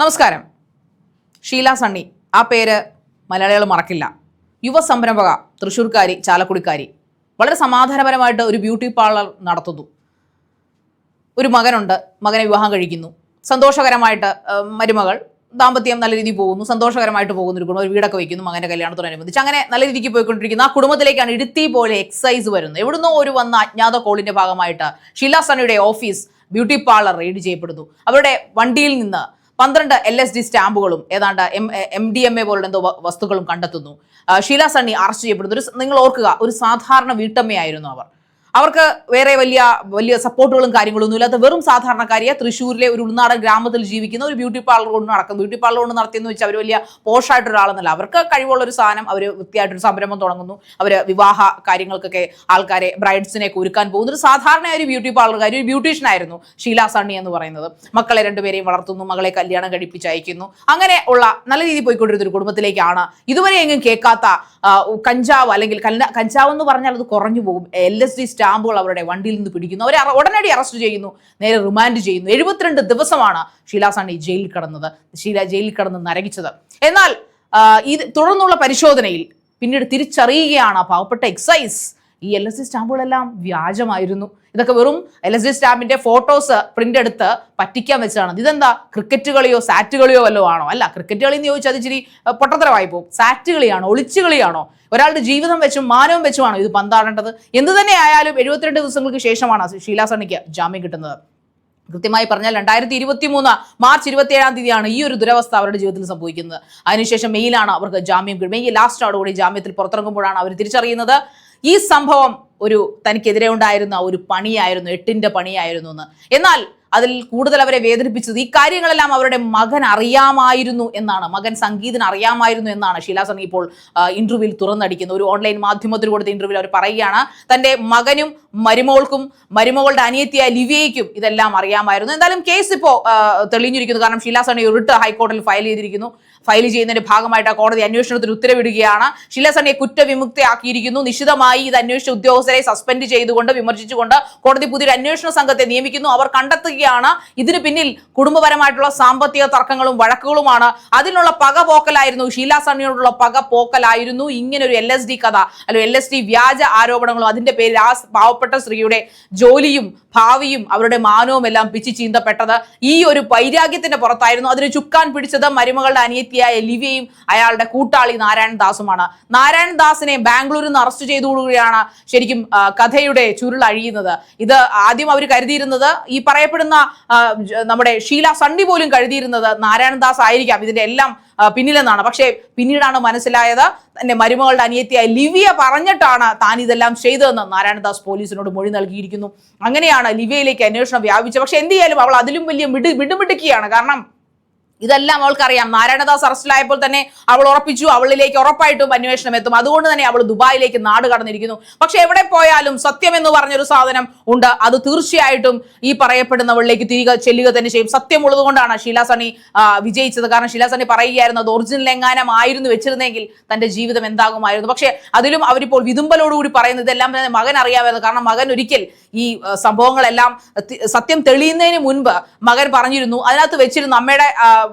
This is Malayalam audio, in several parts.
നമസ്കാരം. ഷീല സണ്ണി. ആ പേര് മലയാളികൾ മറക്കില്ല. യുവ സംരംഭക തൃശ്ശൂർക്കാരി ചാലക്കുടിക്കാരി. വളരെ സമാധാനപരമായിട്ട് ഒരു ബ്യൂട്ടി പാർലർ നടത്തുന്നു. ഒരു മകനുണ്ട് മകനെ വിവാഹം കഴിക്കുന്നു. സന്തോഷകരമായിട്ട് മരുമകൾ ദാമ്പത്യം നല്ല രീതിയിൽ പോകുന്നു സന്തോഷകരമായിട്ട് പോകുന്ന ഒരു കുടുംബം ഒരു വീടൊക്കെ വയ്ക്കുന്നു മകന്റെ കല്യാണത്തോടനുബന്ധിച്ച്. അങ്ങനെ നല്ല രീതിക്ക് പോയിക്കൊണ്ടിരിക്കുന്ന ആ കുടുംബത്തിലേക്കാണ് ഇടുത്തി പോലെ എക്സൈസ് വരുന്നത്. എവിടുന്നോ ഒരു വന്ന അജ്ഞാത കോളിന്റെ ഭാഗമായിട്ട് ഷീല സണ്ണിയുടെ ഓഫീസ് ബ്യൂട്ടി പാർലർ റെയ്ഡ് ചെയ്യപ്പെടുന്നു. അവരുടെ വണ്ടിയിൽ നിന്ന് പന്ത്രണ്ട് എൽ എസ് ഡി സ്റ്റാമ്പുകളും ഏതാണ്ട് M M D M A പോലുള്ള എന്തോ വസ്തുക്കളും കണ്ടെത്തുന്നു. ഷീല സണ്ണി അറസ്റ്റ് ചെയ്യപ്പെടുന്നു. ഒരു നിങ്ങൾ ഓർക്കുക ഒരു സാധാരണ വീട്ടമ്മയായിരുന്നു അവർ. അവർക്ക് വേറെ വലിയ വലിയ സപ്പോർട്ടുകളും കാര്യങ്ങളൊന്നും ഇല്ലാത്ത വെറും സാധാരണക്കാരിയെ. തൃശ്ശൂരിലെ ഒരു ഉൾനാടൻ ഗ്രാമത്തിൽ ജീവിക്കുന്ന ഒരു ബ്യൂട്ടി പാർലർ കൊണ്ട് നടക്കും. ബ്യൂട്ടി പാർലർ കൊണ്ട് നടത്തിയെന്ന് വെച്ചാൽ അവർ വലിയ പോഷായിട്ട് ഒരാളെന്നല്ല. അവർക്ക് കഴിവുള്ള ഒരു സാധനം അവർ വൃത്തിയായിട്ടൊരു സംരംഭം തുടങ്ങുന്നു. അവർ വിവാഹ കാര്യങ്ങൾക്കൊക്കെ ആൾക്കാരെ ബ്രൈഡ്സിനെ ഒരുക്കാൻ പോകുന്ന ഒരു സാധാരണ ഒരു ബ്യൂട്ടി പാർലർകാരി ഒരു ബ്യൂട്ടീഷ്യൻ ആയിരുന്നു ഷീല സണ്ണി എന്ന് പറയുന്നത്. മക്കളെ രണ്ടുപേരെയും വളർത്തുന്നു മകളെ കല്യാണം കഴിപ്പിച്ച് അയക്കുന്നു അങ്ങനെ ഉള്ള നല്ല രീതിയിൽ പോയിക്കൊണ്ടിരുന്ന ഒരു കുടുംബത്തിലേക്കാണ് ഇതുവരെ എങ്ങും കേൾക്കാത്ത കഞ്ചാവ് അല്ലെങ്കിൽ കഞ്ചാവ് എന്ന് പറഞ്ഞാൽ അത് കുറഞ്ഞു പോകും. എൽ എസ് ഡി സ്റ്റാമ്പുകൾ അവരുടെ വണ്ടിയിൽ നിന്ന് പിടിക്കുന്നു. അവരെ ഉടനടി അറസ്റ്റ് ചെയ്യുന്നു. നേരെ റിമാൻഡ് ചെയ്യുന്നു. എഴുപത്തിരണ്ട് ദിവസമാണ് ഷീല സാണി ജയിലിൽ കടന്നത്. ഷീല ജയിലിൽ കടന്ന് നരകിച്ചത്. എന്നാൽ ഇത് തുടർന്നുള്ള പരിശോധനയിൽ പിന്നീട് തിരിച്ചറിയുകയാണ് പാവപ്പെട്ട എക്സൈസ്. ഈ എൽ എസ് ഡി സ്റ്റാമ്പുകളെല്ലാം വ്യാജമായിരുന്നു. ഇതൊക്കെ വെറും എൽ എസ് ഡി സ്റ്റാമ്പിന്റെ ഫോട്ടോസ് പ്രിന്റ് എടുത്ത് പറ്റിക്കാൻ വെച്ചതാണ്. ഇതെന്താ? ക്രിക്കറ്റ് കളിയോ സാറ്റ് കളിയോ വല്ലോ ആണോ? അല്ല ക്രിക്കറ്റ് കളി എന്ന് ചോദിച്ചാൽ അത് ഇച്ചിരി പൊട്ടത്തരമായി പോകും. സാറ്റ് കളിയാണോ? ഒളിച്ചു കളിയാണോ? ഒരാളുടെ ജീവിതം വെച്ചും മാനവും വെച്ചുമാണോ ഇത് പന്താടേണ്ടത്? എന്ത് തന്നെ ആയാലും എഴുപത്തിരണ്ട് ദിവസങ്ങൾക്ക് ശേഷമാണ് ഷീലാസണിക്ക് ജാമ്യം കിട്ടുന്നത്. കൃത്യമായി പറഞ്ഞാൽ രണ്ടായിരത്തി ഇരുപത്തി മൂന്ന് മാർച്ച് ഇരുപത്തി ഏഴാം തീയതിയാണ് ഈ ഒരു ദുരവസ്ഥ അവരുടെ ജീവിതത്തിൽ സംഭവിക്കുന്നത്. അതിനുശേഷം മെയിലാണ് അവർക്ക് ജാമ്യം മെയ് ലാസ്റ്റോടുകൂടി ജാമ്യത്തിൽ പുറത്തിറങ്ങുമ്പോഴാണ് അവർ തിരിച്ചറിയുന്നത്. ഈ സംഭവം ഒരു തനിക്കെതിരെ ഉണ്ടായിരുന്ന ഒരു പണിയായിരുന്നു എട്ടിന്റെ പണിയായിരുന്നു എന്ന്. എന്നാൽ അതിൽ കൂടുതൽ അവരെ വേദനിപ്പിച്ചത്. ഈ കാര്യങ്ങളെല്ലാം അവരുടെ മകൻ അറിയാമായിരുന്നു എന്നാണ്. മകൻ സംഗീതന് അറിയാമായിരുന്നു എന്നാണ് ഷീലാ സണ്ണി ഇപ്പോൾ ഇന്റർവ്യൂവിൽ തുറന്നടിക്കുന്നത്. ഒരു ഓൺലൈൻ മാധ്യമത്തിൽ കൊടുത്ത ഇന്റർവ്യൂവിൽ അവർ പറയുകയാണ് തന്റെ മകനും മരുമോൾക്കും മരുമകളുടെ അനിയത്തിയായ ലിവിയയ്ക്കും ഇതെല്ലാം അറിയാമായിരുന്നു. എന്തായാലും കേസ് ഇപ്പോൾ തെളിഞ്ഞിരിക്കുന്നു. കാരണം ഷീലാ സണ്ണി റിട്ട് ഹൈക്കോടതിയിൽ ഫയൽ ചെയ്തിരിക്കുന്നു. ഫയൽ ചെയ്യുന്നതിന്റെ ഭാഗമായിട്ട് ആ കോടതി അന്വേഷണത്തിന് ഉത്തരവിടുകയാണ്. ഷീലാ സണ്ണിയെ കുറ്റവിമുക്തയാക്കിയിരിക്കുന്നു. നിശിതമായി ഇത് അന്വേഷിച്ച ഉദ്യോഗസ്ഥരെ സസ്പെൻഡ് ചെയ്തുകൊണ്ട് വിമർശിച്ചുകൊണ്ട് കോടതി പുതിയൊരു അന്വേഷണ സംഘത്തെ നിയമിക്കുന്നു. അവർ കണ്ടെത്തുകയാണ് ഇതിന് പിന്നിൽ കുടുംബപരമായിട്ടുള്ള സാമ്പത്തിക തർക്കങ്ങളും വഴക്കുകളുമാണ്. അതിനുള്ള പക പോക്കലായിരുന്നു. ഷീല സണ്ണിയോടുള്ള പക പോക്കലായിരുന്നു. ഇങ്ങനെ ഒരു എൽ എസ് ഡി കഥ അല്ലെങ്കിൽ എൽ എസ് ഡി വ്യാജ ആരോപണങ്ങളും അതിന്റെ പേരിൽ ആ പാവപ്പെട്ട സ്ത്രീയുടെ ജോലിയും ഭാവിയും അവരുടെ മാനവും എല്ലാം പിച്ചു ചീന്തപ്പെട്ടത് ഈ ഒരു വൈരാഗ്യത്തിന്റെ പുറത്തായിരുന്നു. അതിന് ചുക്കാൻ പിടിച്ചത് മരുമകളുടെ അനിയത്തിയായ ലിവിയയും അയാളുടെ കൂട്ടാളി നാരായണൻ ദാസുമാണ് നാരായണൻ ദാസിനെ ബാംഗ്ലൂരിൽ നിന്ന് അറസ്റ്റ് ചെയ്തുകൂടുകയാണ് ശരിക്കും കഥയുടെ ചുരുൾ അഴിയുന്നത്. ഇത് ആദ്യം അവർ കരുതിയിരുന്നത് ഈ പറയപ്പെടുന്ന ആ, നമ്മുടെ ഷീല സണ്ണി പോലും കരുതിയിരുന്നത് നാരായണദാസ് ആയിരിക്കാം ഇതിന്റെ എല്ലാം പിന്നിലെന്നാണ്. പക്ഷേ പിന്നീടാണ് മനസ്സിലായത് തന്റെ മരുമകളുടെ അനിയത്തിയായ ലിവിയ പറഞ്ഞിട്ടാണ് താൻ ഇതെല്ലാം ചെയ്തതെന്ന് നാരായണദാസ് പോലീസിനോട് മൊഴി നൽകിയിരിക്കുന്നു. അങ്ങനെയാണ് ലിവിയയിലേക്ക് അന്വേഷണം വ്യാപിച്ചത്. പക്ഷെ എന്ത് ചെയ്യാലും അവൾ അതിലും വലിയ മിടു മിടുമിടുക്കിയാണ്. കാരണം ഇതെല്ലാം അവൾക്കറിയാം. നാരായണദാസ് അറസ്റ്റിലായപ്പോൾ തന്നെ അവൾ ഉറപ്പിച്ചു അവളിലേക്ക് ഉറപ്പായിട്ടും അന്വേഷണം എത്തും. അതുകൊണ്ട് തന്നെ അവൾ ദുബായിലേക്ക് നാട് കടന്നിരിക്കുന്നു. പക്ഷെ എവിടെ പോയാലും സത്യം എന്ന് പറഞ്ഞൊരു സാധനം ഉണ്ട്. അത് തീർച്ചയായിട്ടും ഈ പറയപ്പെടുന്നവളിലേക്ക് തിരികെ ചെല്ലുക തന്നെ ചെയ്യും. സത്യമുള്ളത് കൊണ്ടാണ് ഷീല വിജയിച്ചത്. കാരണം ഷീലാസണി പറയുകയായിരുന്നു അത് ഒറിജിനൽ എങ്ങാനം ആയിരുന്നു വെച്ചിരുന്നെങ്കിൽ തന്റെ ജീവിതം എന്താകുമായിരുന്നു. പക്ഷെ അതിലും അവരിപ്പോൾ വിതുമ്പലോടുകൂടി പറയുന്നത് ഇതെല്ലാം തന്നെ മകൻ അറിയാമായിരുന്നു. കാരണം മകൻ ഒരിക്കൽ ഈ സംഭവങ്ങളെല്ലാം സത്യം തെളിയുന്നതിന് മുൻപ് മകൻ പറഞ്ഞിരുന്നു. അതിനകത്ത് വെച്ചിരുന്നു അമ്മയുടെ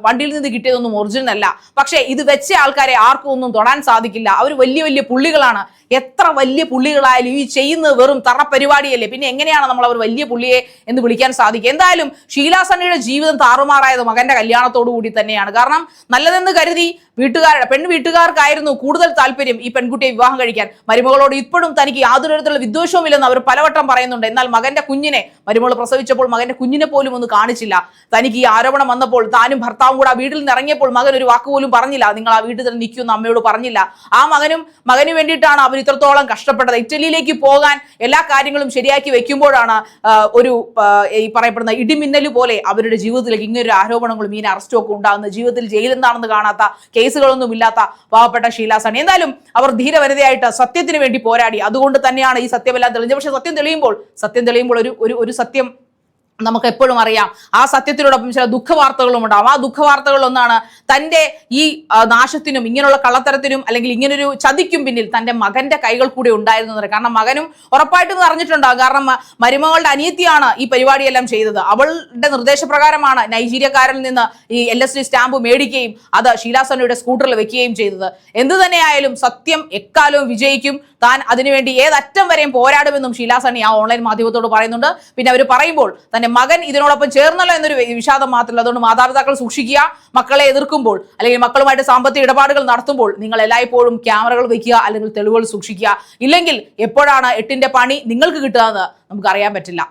വണ്ടിയിൽ നിന്ന് കിട്ടിയതൊന്നും ഒറിജിനൽ അല്ല. പക്ഷേ ഇത് വെച്ച ആൾക്കാരെ ആർക്കും ഒന്നും തൊടാൻ സാധിക്കില്ല. അവർ വലിയ വലിയ പുള്ളികളാണ്. എത്ര വലിയ പുള്ളികളായാലും ഈ ചെയ്യുന്നത് വെറും തറ പരിപാടിയല്ലേ? പിന്നെ എങ്ങനെയാണ് നമ്മൾ അവർ വലിയ പുള്ളിയെ എന്ന് വിളിക്കാൻ സാധിക്കുക? എന്തായാലും ഷീലാസണ്ണിയുടെ ജീവിതം താറുമാറായത് മകന്റെ കല്യാണത്തോടു കൂടി തന്നെയാണ്. കാരണം നല്ലതെന്ന് കരുതി വീട്ടുകാരുടെ പെൺ വീട്ടുകാർക്കായിരുന്നു കൂടുതൽ താല്പര്യം ഈ പെൺകുട്ടിയെ വിവാഹം കഴിക്കാൻ. മരുമകളോട് ഇപ്പോഴും തനിക്ക് യാതൊരു തരത്തിലുള്ള വിദ്വേഷവും ഇല്ലെന്ന് അവർ പലവട്ടം പറയുന്നുണ്ട്. എന്നാൽ മകന്റെ കുഞ്ഞിനെ മരുമകൾ പ്രസവിച്ചപ്പോൾ മകന്റെ കുഞ്ഞിനെ പോലും ഒന്ന് കാണിച്ചില്ല. തനിക്ക് ഈ ആരോപണം വന്നപ്പോൾ താനും ഭർത്താവും കൂടെ വീട്ടിൽ നിന്ന് ഇറങ്ങിയപ്പോൾ മകൻ ഒരു വാക്ക് പോലും പറഞ്ഞില്ല. നിങ്ങൾ ആ വീട്ടിൽ തന്നെ നിൽക്കുമെന്ന് അമ്മയോട് പറഞ്ഞില്ല. ആ മകനും മകന് വേണ്ടിയിട്ടാണ് അവർ ഇത്രത്തോളം കഷ്ടപ്പെട്ടത്. ഇറ്റലിയിലേക്ക് പോകാൻ എല്ലാ കാര്യങ്ങളും ശരിയാക്കി വെക്കുമ്പോഴാണ് ഒരു ഈ പറയപ്പെടുന്ന ഇടിമിന്നൽ പോലെ അവരുടെ ജീവിതത്തിലേക്ക് ഇങ്ങനൊരു ആരോപണങ്ങളും ഇങ്ങനെ അറസ്റ്റും ഒക്കെ ഉണ്ടാകുന്നത്. ജീവിതത്തിൽ ജയിലെന്താണെന്ന് കാണാത്ത കാണാത്ത കേസുകളൊന്നും ഇല്ലാത്ത പാവപ്പെട്ട ഷീല സണി. എന്തായാലും അവർ ധീരവനിതയായിട്ട് സത്യത്തിന് വേണ്ടി പോരാടി. അതുകൊണ്ട് തന്നെയാണ് ഈ സത്യമെല്ലാം തെളിഞ്ഞത്. പക്ഷെ സത്യം തെളിയുമ്പോൾ സത്യം തെളിയുമ്പോൾ ഒരു ഒരു സത്യം നമുക്ക് എപ്പോഴും അറിയാം. ആ സത്യത്തിനോടൊപ്പം ചില ദുഃഖവാർത്തകളും ഉണ്ടാവും. ആ ദുഃഖവാർത്തകളൊന്നാണ് തന്റെ ഈ നാശത്തിനും ഇങ്ങനെയുള്ള കള്ളത്തരത്തിനും അല്ലെങ്കിൽ ഇങ്ങനൊരു ചതിക്കും പിന്നിൽ തന്റെ മകന്റെ കൈകൾ കൂടി ഉണ്ടായിരുന്നു എന്ന് പറയും. കാരണം മകനും ഉറപ്പായിട്ടും അറിഞ്ഞിട്ടുണ്ടാകും കാരണം മരുമകളുടെ അനിയത്തിയാണ് ഈ പരിപാടിയെല്ലാം ചെയ്തത്. അവളുടെ നിർദ്ദേശപ്രകാരമാണ് നൈജീരിയക്കാരിൽ നിന്ന് ഈ എൽ എസ് ഡി സ്റ്റാമ്പ് മേടിക്കുകയും അത് ഷീലാസനയുടെ സ്കൂട്ടറിൽ വെക്കുകയും ചെയ്തത്. എന്തു തന്നെയായാലും സത്യം എക്കാലവും വിജയിക്കും. താൻ അതിനുവേണ്ടി ഏതറ്റം വരെയും പോരാടുമെന്നും ഷീലാസണി ആ ഓൺലൈൻ മാധ്യമത്തോട് പറയുന്നുണ്ട്. പിന്നെ അവർ പറയുമ്പോൾ തന്റെ മകൻ ഇതിനോടൊപ്പം ചേർന്നല്ലോ എന്നൊരു വിഷാദം മാത്രമല്ല. അതുകൊണ്ട് മാതാപിതാക്കൾ സൂക്ഷിക്കുക മക്കളെ എതിർക്കുമ്പോൾ അല്ലെങ്കിൽ മക്കളുമായിട്ട് സാമ്പത്തിക ഇടപാടുകൾ നടത്തുമ്പോൾ നിങ്ങൾ എല്ലായ്പ്പോഴും ക്യാമറകൾ വയ്ക്കുക അല്ലെങ്കിൽ തെളിവുകൾ സൂക്ഷിക്കുക. ഇല്ലെങ്കിൽ എപ്പോഴാണ് എട്ടിന്റെ പണി നിങ്ങൾക്ക് കിട്ടുക നമുക്ക് അറിയാൻ പറ്റില്ല.